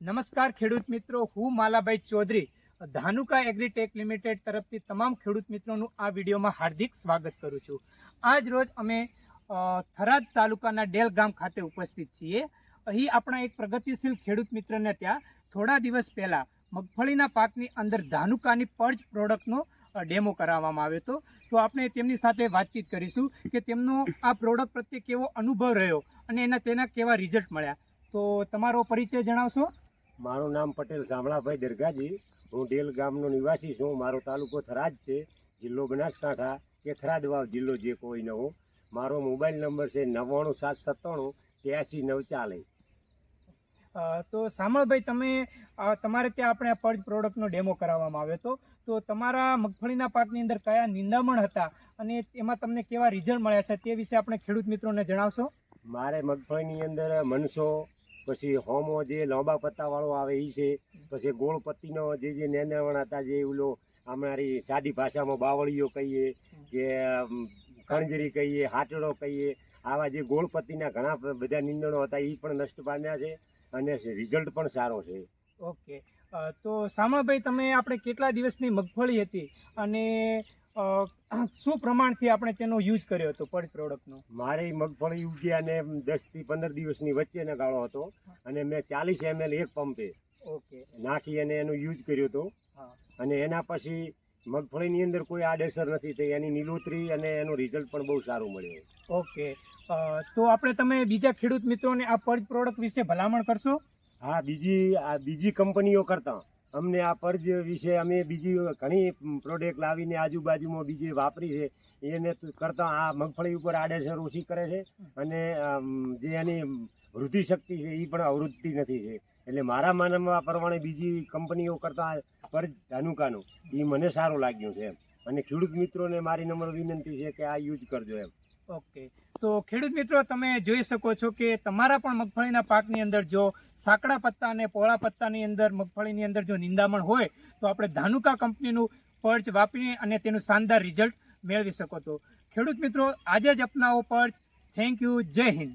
નમસ્કાર ખેડૂત મિત્રો, હું માલાભાઈ ચૌધરી, ધાનુકા એગ્રીટેક લિમિટેડ તરફથી તમામ ખેડૂત મિત્રોનું આ વિડીયોમાં હાર્દિક સ્વાગત કરું છું. આજ રોજ અમે થરાદ તાલુકાના ડેલ ગામ ખાતે ઉપસ્થિત છીએ. અહીં આપણા એક પ્રગતિશીલ ખેડૂત મિત્રને ત્યાં થોડા દિવસ પહેલાં મગફળીના પાકની અંદર ધાનુકાની પર્જ પ્રોડક્ટનો ડેમો કરાવવામાં આવ્યો હતો. તો આપણે તેમની સાથે વાતચીત કરીશું કે તેમનો આ પ્રોડક્ટ પ્રત્યે કેવો અનુભવ રહ્યો અને એના તેના કેવા રિઝલ્ટ મળ્યા. તો તમારો પરિચય જણાવશો? મારું નામ પટેલ શામળાભાઈ દરગાજી. હું ડેલ ગામનો નિવાસી છું. મારો તાલુકો થરાદ છે. જિલ્લો બનાસકાંઠા. કે થરાદ વાવ જિલ્લો જે કોઈ નવો મારો મોબાઈલ નંબર છે નવ્વાણું સાત સત્તાણું ત્યાસી નવ ચાલીસ. તો શામળભાઈ તમે તમારે ત્યાં આપણે પર્જ પ્રોડક્ટનો ડેમો કરાવવામાં આવ્યો હતો. તો તમારા મગફળીના પાકની અંદર કયા નિંદામણ હતા? અને એમાં તમને કેવા રિઝલ્ટ મળ્યા છે તે વિશે આપણે ખેડૂત મિત્રોને જણાવશો. મારે મગફળીની અંદર મનસો પછી હોમો જે લાંબા પત્તાવાળો આવે એ છે પછી ગોળ પત્તીનો જે જે નેનાવણ હતા જે ઓલો અમારી સાદી ભાષામાં બાવળીઓ કહીએ અમ, કણજરી કહીએ હાટડો કહીએ આવા જે ગોળપત્તીના ઘણા બધા નિંદણો હતા એ પણ નષ્ટ પામ્યા છે અને રિઝલ્ટ પણ સારો છે. ઓકે. તો સામળભાઈ તમે આપણે કેટલા દિવસની મગફળી હતી? અને શું પ્રમાણથી આપણે તેનો યુઝ કર્યો હતો પર્જ પ્રોડક્ટનો? મારી મગફળી ઉગ્યા ને દસથી પંદર દિવસની વચ્ચેનો ગાળો હતો અને મેં ચાલીસ એમએલ એક પંપે ઓકે. નાખી અને એનો યુઝ કર્યો હતો. અને એના પછી મગફળીની અંદર કોઈ આડઅસર નથી થઈ એની નીલોતરી અને એનું રિઝલ્ટ પણ બહુ સારું મળ્યું. ઓકે. તો આપણે તમે બીજા ખેડૂત મિત્રોને આ પર્જ પ્રોડક્ટ વિશે ભલામણ કરશો? હા બીજી આ બીજી કંપનીઓ કરતાં. અમને આ પર્જ વિશે અમે બીજી ઘણી પ્રોડક્ટ લાવીને આજુબાજુમાં બીજી વાપરી છે. એને કરતાં આ મગફળી ઉપર આડેસર ઓછી કરે છે. અને જે એની વૃદ્ધિ શક્તિ છે એ પણ અવૃત્તિ નથી છે. એટલે મારા માનવા પ્રમાણે બીજી કંપનીઓ કરતાં પરજ અનુકાનું એ મને સારું લાગ્યું છે એમ. અને ખેડૂત મિત્રોને મારી નમ્ર વિનંતી છે કે આ યુઝ કરજો એમ. ઓકે. તો ખેડૂત મિત્રો, તમે જોઈ શકો છો કે તમારા પણ મગફળીના પાકની અંદર જો સાંકડા પત્તા અને પોળા પત્તાની અંદર, મગફળીની અંદર જો નિંદામણ હોય, તો આપણે ધાનુકા કંપનીનું પર્ચ વાપરીને અને તેનું શાનદાર રિઝલ્ટ મેળવી શકો તો ખેડૂત મિત્રો, આજે જ અપનાવો પર્ચ. Thank you. જય હિન્દ.